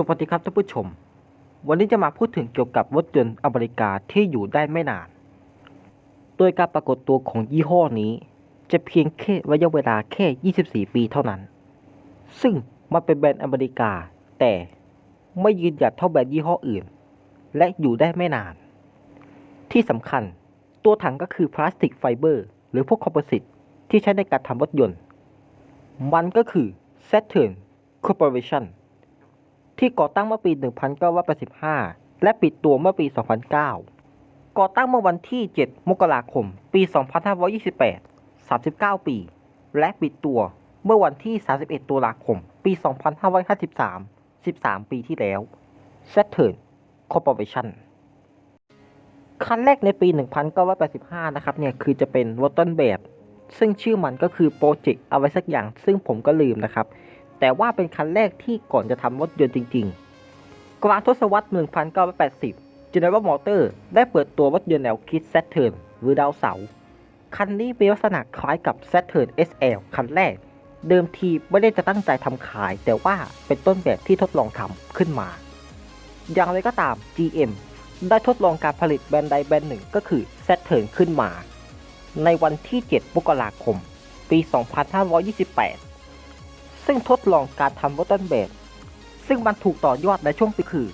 สวัสดีครับท่านผู้ชม วันนี้จะมาพูดถึงเกี่ยวกับรถยนต์อเมริกาที่อยู่ได้ไม่นาน โดยการปรากฏตัวของยี่ห้อนี้ จะเพียงแค่ระยะเวลาแค่ 24 ปีเท่านั้น ซึ่งมันเป็นแบรนด์อเมริกา แต่ไม่ยืนหยัดเท่าแบรนด์ยี่ห้ออื่น และอยู่ได้ไม่นาน ที่สำคัญตัวถังก็คือพลาสติกไฟเบอร์ หรือพวกคอมโพสิตที่ใช้ในการทำรถยนต์ มันก็คือ Saturn Corporation ที่ก่อตั้งเมื่อปี 1985 และปิดตัวเมื่อปี 2009 ก่อตั้งเมื่อวันที่ 7 มกราคม ปี 2528 39 ปี และปิดตัวเมื่อวันที่ 31 ตุลาคม ปี 2553 13 ปีที่แล้ว Saturn Corporation คันแรกในปี 1985 นะครับเนี่ย คือจะเป็นรถต้นแบบ ซึ่งชื่อมันก็คือโปรเจกต์อะไรสักอย่าง ซึ่งผมก็ลืมนะครับ แต่ว่าเป็นคันแรกที่ก่อนจะทำรถยนต์จริง ๆ กลางทศวรรษ 1980 General Motors ได้เปิดตัวรถยนต์แนวคิด Saturn หรือดาวเสาร์คันนี้มีลักษณะคล้ายกับ Saturn SL คันแรก เดิมทีไม่ได้จะตั้งใจทำขาย แต่ว่าเป็นต้นแบบที่ทดลองทำขึ้นมา อย่างไรก็ตาม GM ได้ทดลองการผลิตแบรนด์ใดแบรนด์หนึ่งก็คือ Saturn ขึ้นมา ในวันที่ 7 มกราคม ปี 2528 ซึ่งทดลองการทำรถต้นแบบซึ่งมันถูกต่อยอดในช่วงปีคือ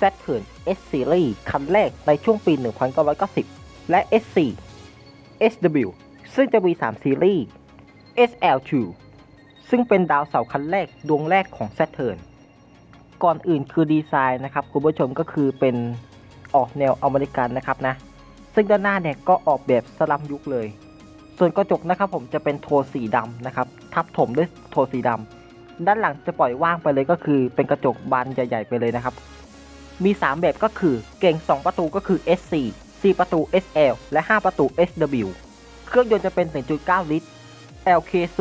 Saturn S Series คันแรกในช่วงปี 1990 และ S4 SW ซึ่งจะมี 3 ซีรีส์ SL2 ซึ่งเป็นดาวเสาร์คันแรกดวงแรกของ Saturn ก่อนอื่นคือดีไซน์นะครับ คุณผู้ชมก็คือเป็นออกแนวอเมริกันนะครับนะ ซึ่งด้านหน้าเนี่ยก็ออกแบบสลัมยุคเลย ส่วนกระจกนะครับผมจะเป็นโทนสีดำนะครับ ทับถมด้วย ทนสีดำด้านหลังจะปล่อยว่างไปเลยก็คือเป็นกระจกบานใหญ่ ๆ ไปเลยนะครับ มี 3 แบบก็คือเก่ง 2 ประตูก็คือ S4 4 ประตู SL และ 5 ประตู SW เครื่องยนต์จะเป็น 1.9 ลิตร LK0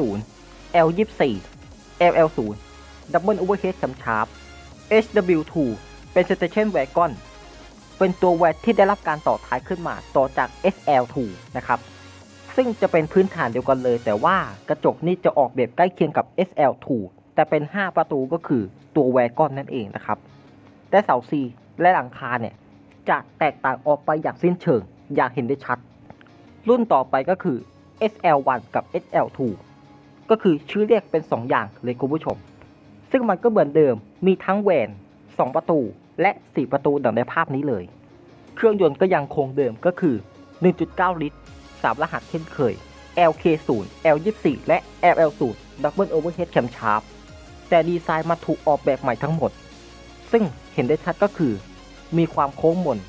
L24 LL0 Double Overhead สำชาร์ป HW2 เป็น Station Wagon เป็นตัวแวดที่ได้รับการต่อท้ายขึ้นมาต่อจาก SL2 นะครับ ซึ่งจะเป็นพื้นฐานเดียวกันเลย แต่ว่ากระจกนี่จะออกแบบใกล้เคียงกับ SL2 แต่เป็น 5 ประตูก็คือตัวแวกอนนั่นเองนะครับ แต่เสา C และหลังคาเนี่ย จะแตกต่างออกไปอย่างสิ้นเชิง อย่างเห็นได้ชัด รุ่นต่อไปก็คือ SL1 กับ SL2 ก็คือชื่อเรียกเป็น 2 อย่างเลยคุณผู้ชม ซึ่งมันก็เหมือนเดิมมีทั้งแหวน 2 ประตูและ 4 ประตูดังในภาพนี้เลย เครื่องยนต์ก็ยังคงเดิมก็คือ 1.9 ลิตร 3 รหัสเช่นเคย LK0 L24 และ LL0 Double Overhead Camshaft แต่ดีไซน์มาถูกออกแบบใหม่ทั้งหมด ซึ่งเห็นได้ชัดก็คือ มีความโค้งมน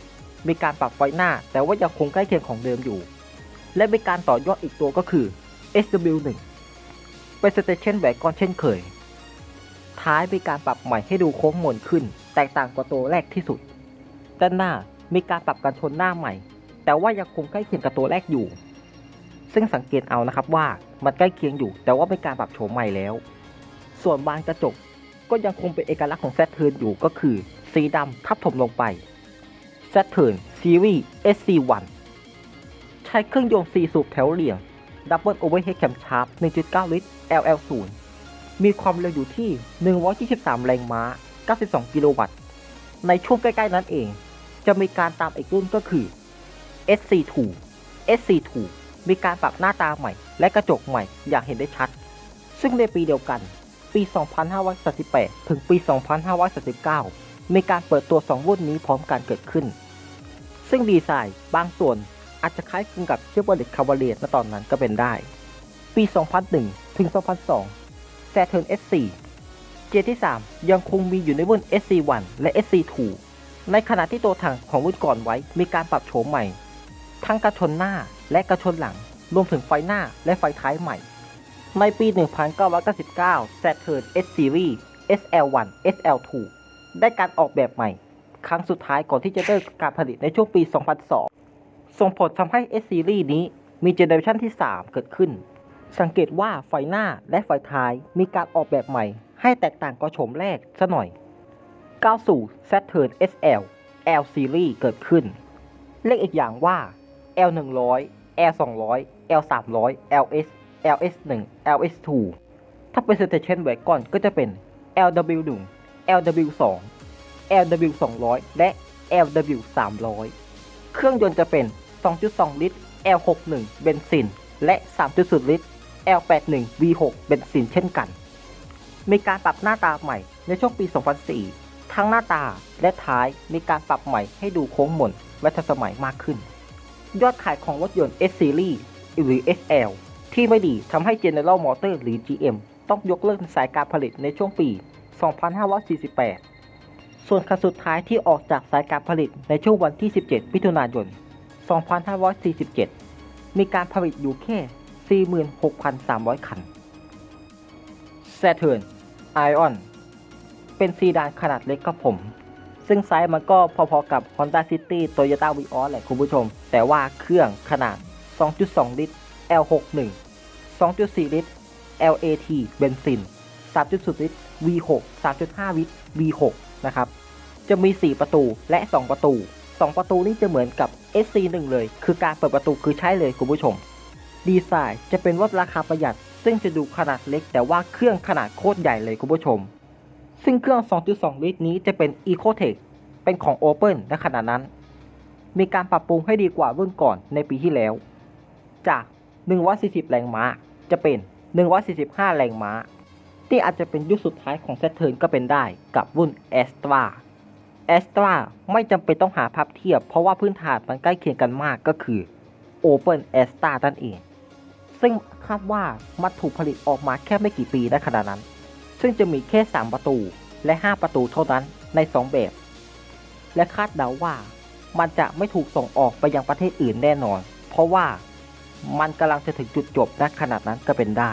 มีการปรับไฟหน้าแต่ว่ายังคงใกล้เคียงของเดิมอยู่ และมีการต่อยอดอีกตัวก็คือ SW1 เป็น Station Wagon เช่นเคย ท้ายมีการปรับใหม่ให้ดูโค้งมนขึ้น แตกต่างกว่าตัวแรกที่สุด ด้านหน้ามีการปรับกันชนหน้าใหม่ แต่ว่ายังคงใกล้เคียงกับตัวแรกอยู่ ซึ่งสังเกตเอานะครับว่ามันใกล้เคียงอยู่ แต่ว่าเป็นการปรับโฉมใหม่แล้ว ส่วนบานกระจกก็ยังคงเป็นเอกลักษณ์ของ Saturn อยู่ก็คือ สีดำทับถมลงไป Saturn Series SC1 ใช้เครื่องยนต์4สูบแถวเหลี่ยง Double Overhead Camshaft 1.9 ลิตร LL0 มีความเร็วอยู่ที่ 123 แรงม้า 92 กิโลวัตต์ ในช่วงใกล้ๆนั้นเอง จะมีการตามอีกรุ่นก็คือ SC2 SC2 มีการปรับหน้าตาใหม่ และกระจกใหม่อย่างเห็นได้ชัด ซึ่งในปีเดียวกัน ปี 2538 ถึงปี 2539 มีการเปิดตัว 2 รุ่นนี้พร้อมกันเกิดขึ้น ซึ่งดีไซน์บางส่วนอาจจะคล้ายคลึงกับเชฟโรเลตคาวาเลียณตอนนั้นก็เป็นได้ ปี 2001 ถึง 2002 Saturn S4 เกียร์ที่3ยังคงมีอยู่ในรุ่น SC1 และ SC2 ในขณะที่ตัวถังของรุ่นก่อนไว้มีการปรับโฉมใหม่ ทั้งกระชนหน้าและกระชนหลัง รวมถึงไฟหน้าและไฟท้ายใหม่ ในปี 1999 Saturn S Series SL1 SL2 ได้การออกแบบใหม่ ครั้งสุดท้ายก่อนที่จะเลิกการผลิตในช่วงปี 2002 ส่งผลทำให้ S Series นี้มีเจเนอเรชันที่ 3 เกิดขึ้น สังเกตว่าไฟหน้าและไฟท้ายมีการออกแบบใหม่ ให้แตกต่างกับโฉมแรกซะหน่อยก้าวสู่ Saturn SL L Series เกิดขึ้น เรียกอีกอย่างว่า L 1 0 0 L 2 0 0 L 3 0 0 LS LS 1 LS 2ถ้าเป็น Station Wagon ก็จะเป็น LW 1 LW2 LW200 และ LW300 เครื่องยนต์จะเป็น 2.2 ลิตร L61 เบนซิน และ 3.0 ลิตร L81 V6 เบนซินเช่นกัน มีการปรับหน้าตาใหม่ในช่วงปี 2004 ทั้งหน้าตาและท้ายมีการปรับใหม่ให้ดูโค้งมนและทันสมัยมากขึ้น ยอดขายของรถยนต์ S Series หรือ SL ที่ไม่ดีทำให้ General Motors หรือ GM ต้องยกเลิกสายการผลิตในช่วงปี 2548 ส่วนคันสุดท้ายที่ออกจากสายการผลิตในช่วงวันที่ 17 มิถุนายน 2547 มีการผลิตอยู่แค่ 46,300 คัน Saturn Ion เป็นซีดานขนาดเล็กครับผม ซึ่งไซส์มันก็พอๆกับ Honda City Toyota Vios แหละคุณผู้ชม แต่ว่าเครื่องขนาด 2.2 ลิตร L61 2.4 ลิตร LAT เบนซิน 3.0 ลิตร V6 3.5 ลิตร V6 นะครับ จะมี 4 ประตูและ 2 ประตู 2 ประตูนี้จะเหมือนกับ SC1 เลย คือการเปิดประตูคือใช้เลยคุณผู้ชม ดีไซน์จะเป็นรถราคาประหยัด ซึ่งจะดูขนาดเล็ก แต่ว่าเครื่องขนาดโคตรใหญ่เลยคุณผู้ชม ซึ่งเครื่อง 2.2 ลิตรนี้จะเป็น Ecotec เป็นของ Open ในขณะนั้น มีการปรับปรุงให้ดีกว่ารุ่นก่อนในปีที่แล้ว จาก 140 แรงม้า จะเป็น 145 แรงม้า ที่อาจจะเป็นยุคสุดท้ายของ Saturn ก็เป็นได้กับรุ่น Astra Astra ไม่จำเป็นต้องหาภาพเทียบ เพราะว่าพื้นฐานมันใกล้เคียงกันมากก็คือ Open Astra นั่นเอง ซึ่งคาดว่ามันถูกผลิตออกมาแค่ไม่กี่ปีในขณะนั้น ซึ่งจะมีแค่ 3 ประตูและ 5 ประตูเท่านั้นใน 2 แบบ และคาดเดาว่ามันจะไม่ถูกส่งออกไปยังประเทศอื่นแน่นอน เพราะว่ามันกำลังจะถึงจุดจบณขนาดนั้นก็เป็นได้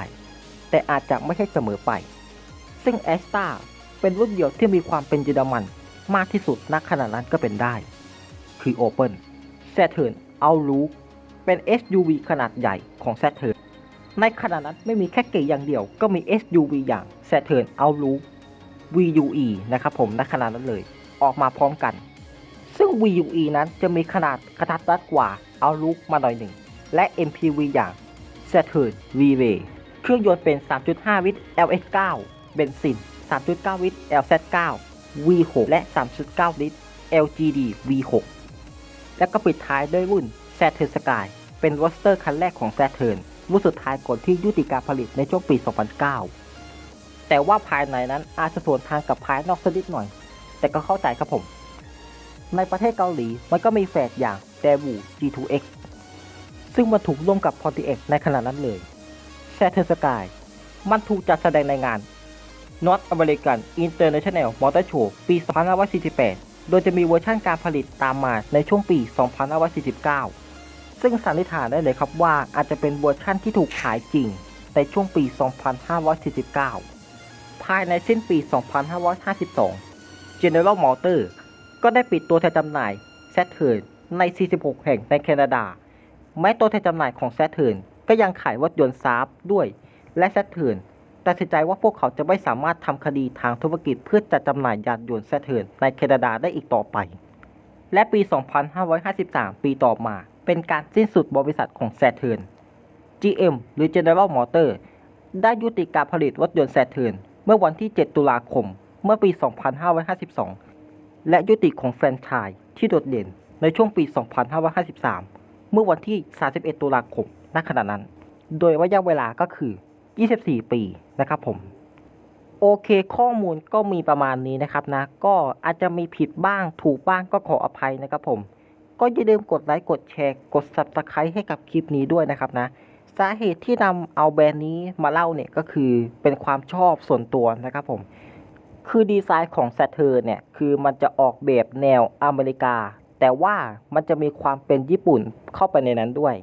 แต่อาจจะไม่ใช่เสมอไป ซึ่งแอสตาเป็นรุ่นเดียวที่มีความเป็นเยอรมันมากที่สุดณขณะนั้นก็เป็นได้ คือ Open Saturn Outlook เป็น SUV ขนาดใหญ่ของ Saturn ในขณะนั้นไม่มีแค่เก๋อย่างเดียว ก็มี SUV อย่าง Saturn Outlook VUE นะครับผมณขณะนั้นเลย ออกมาพร้อมกัน ซึ่ง VUE นั้นจะมีขนาดกระทัดรัดกว่า Outlook มาหน่อยหนึ่ง และ MPV อย่าง Saturn V-Way เครื่องยนต์เป็น 3.5 ลิตร LS9 เบนซิน 3.9 ลิตร LZ9 V6 และ 3.9 ลิตร LGD V6 แล้วก็ปิดท้ายด้วยรุ่น Saturn Sky เป็นรถสเตอร์คันแรกของ Saturn รุ่นสุดท้ายก่อนที่ยุติการผลิตในช่วงปี 2009 แต่ว่าภายในนั้นอาจจะสวนทางกับภายนอกสักนิดหน่อย แต่ก็เข้าใจครับผม ในประเทศเกาหลีมันก็มีแฝดอย่าง d a w u G2X ซึ่งมันถูกร่วมกับ Pontiac ในขณะนั้นเลย Saturn Sky มันถูกจัดแสดงในงาน North American International Motor Show ปี 2548 โดยจะมีเวอร์ชั่นการผลิตตามมาในช่วงปี 2549 ซึ่งสันนิษฐานได้เลยครับว่าอาจจะเป็นเวอร์ชั่นที่ถูกขายจริงในช่วงปี 2549 ภายในสิ้นปี 2552 General Motors ก็ได้ปิดตัวแทนจำหน่าย Saturn ใน 46 แห่งในแคนาดา แม้ตัวแทนจำหน่ายของ Saturn ก็ยังขายรถยนต์ซาร์ฟด้วย และ Saturn ตัดสินใจว่าพวกเขาจะไม่สามารถทำคดีทางธุรกิจเพื่อจัดจำหน่ายยานยนต์ Saturn ในแคนาดาได้อีกต่อไป และปี 2553 ปีต่อมา เป็นการสิ้นสุดบริษัทของ Saturn GM หรือ General Motors ได้ยุติการผลิตรถยนต์ Saturn เมื่อวันที่ 7 ตุลาคม เมื่อปี 2552 และยุติของแฟรนไชส์ที่โดดเด่นในช่วงปี 2553 เมื่อวันที่ 31 ตุลาคมณขณะนั้น โดยระยะเวลาก็คือ 24 ปีนะครับผม โอเคข้อมูลก็มีประมาณนี้นะครับนะ ก็อาจจะมีผิดบ้างถูกบ้างก็ขออภัยนะครับผม ก็อย่าลืมกดไลค์กดแชร์กด subscribe ให้กับคลิปนี้ด้วยนะครับนะ สาเหตุที่นำเอาแบรนด์นี้มาเล่าเนี่ยก็คือเป็นความชอบส่วนตัวนะครับผม คือดีไซน์ของ Saturn เนี่ย คือมันจะออกแบบแนวอเมริกา แต่ว่ามันจะมีความเป็นญี่ปุ่นเข้าไปในนั้นด้วย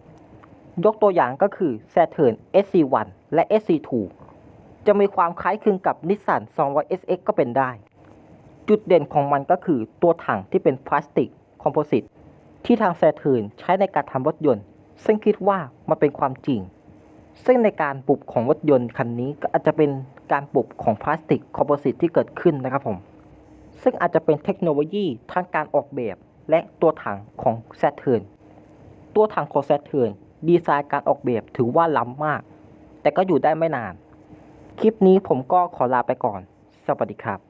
ยกตัวอย่างก็คือ Saturn SC1 และ SC2 จะมีความคล้ายคลึงกับ Nissan 200 SX ก็เป็นได้ จุดเด่นของมันก็คือตัวถังที่เป็นพลาสติกคอมโพสิต ที่ทาง Saturn ใช้ในการทำรถยนต์ ซึ่งคิดว่ามันเป็นความจริง ซึ่งในการปรับของรถยนต์คันนี้ก็อาจจะเป็นการปรับของพลาสติกคอมโพสิตที่เกิดขึ้นนะครับผม ซึ่งอาจจะเป็นเทคโนโลยีทางการออกแบบและตัวถังของ Saturn ตัวถังของ Saturn ดีไซน์การออกแบบถือว่าล้ำมาก แต่ก็อยู่ได้ไม่นาน คลิปนี้ผมก็ขอลาไปก่อน สวัสดีครับ